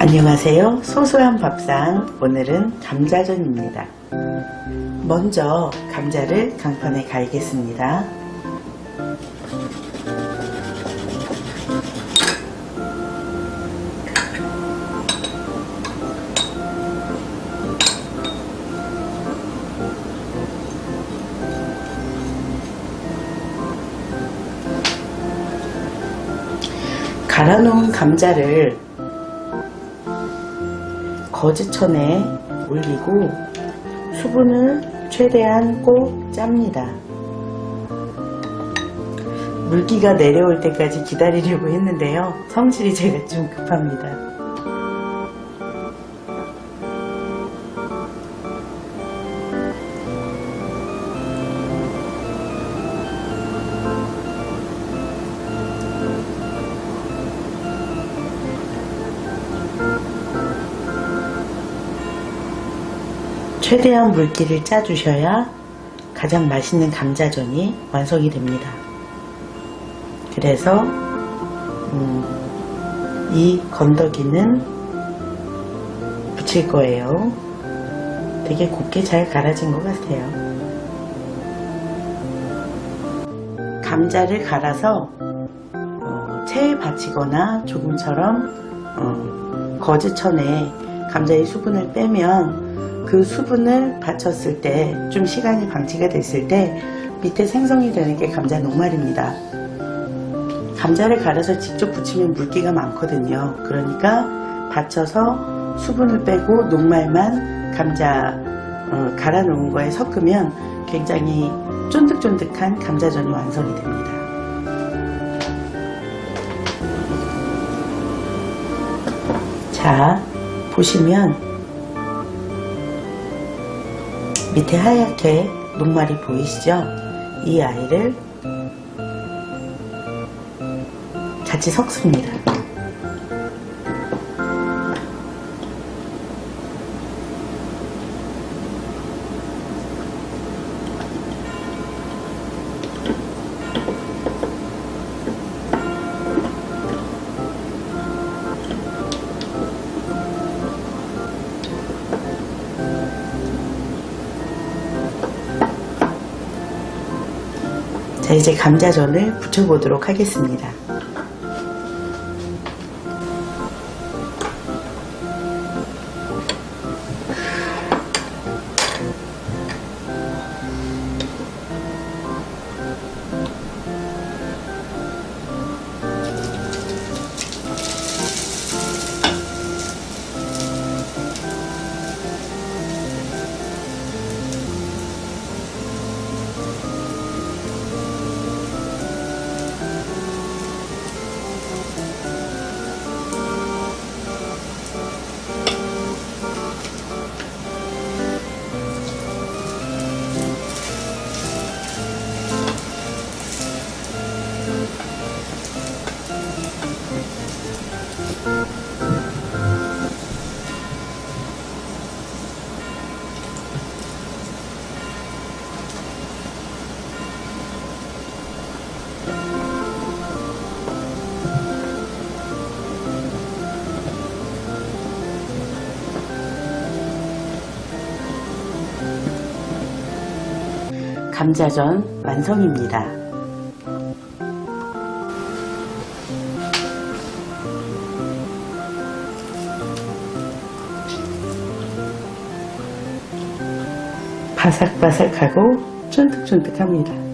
안녕하세요. 소소한 밥상. 오늘은 감자전입니다. 먼저 감자를 강판에 갈겠습니다. 갈아놓은 감자를 거즈천에 올리고 수분을 최대한 꼭 짭니다. 물기가 내려올 때까지 기다리려고 했는데요. 성질이 제가 좀 급합니다. 최대한 물기를 짜주셔야 가장 맛있는 감자전이 완성이 됩니다. 그래서 음, 이 건더기는 붙일 거예요. 되게 곱게 잘 갈아진 것 같아요. 감자를 갈아서 어, 체에 받치거나 조금처럼 어, 거즈천에 감자의 수분을 빼면 그 수분을 받쳤을 때 좀 시간이 방치가 됐을 때 밑에 생성이 되는 게 감자 녹말입니다. 감자를 갈아서 직접 붙이면 물기가 많거든요. 그러니까 받쳐서 수분을 빼고 녹말만 감자 어, 갈아 놓은 거에 섞으면 굉장히 쫀득쫀득한 감자전이 완성이 됩니다. 자, 보시면 밑에 하얗게 녹말이 보이시죠? 이 아이를 같이 섞습니다. 자, 이제 감자전을 부쳐보도록 하겠습니다. 감자전 완성입니다. 바삭바삭하고 쫀득쫀득합니다.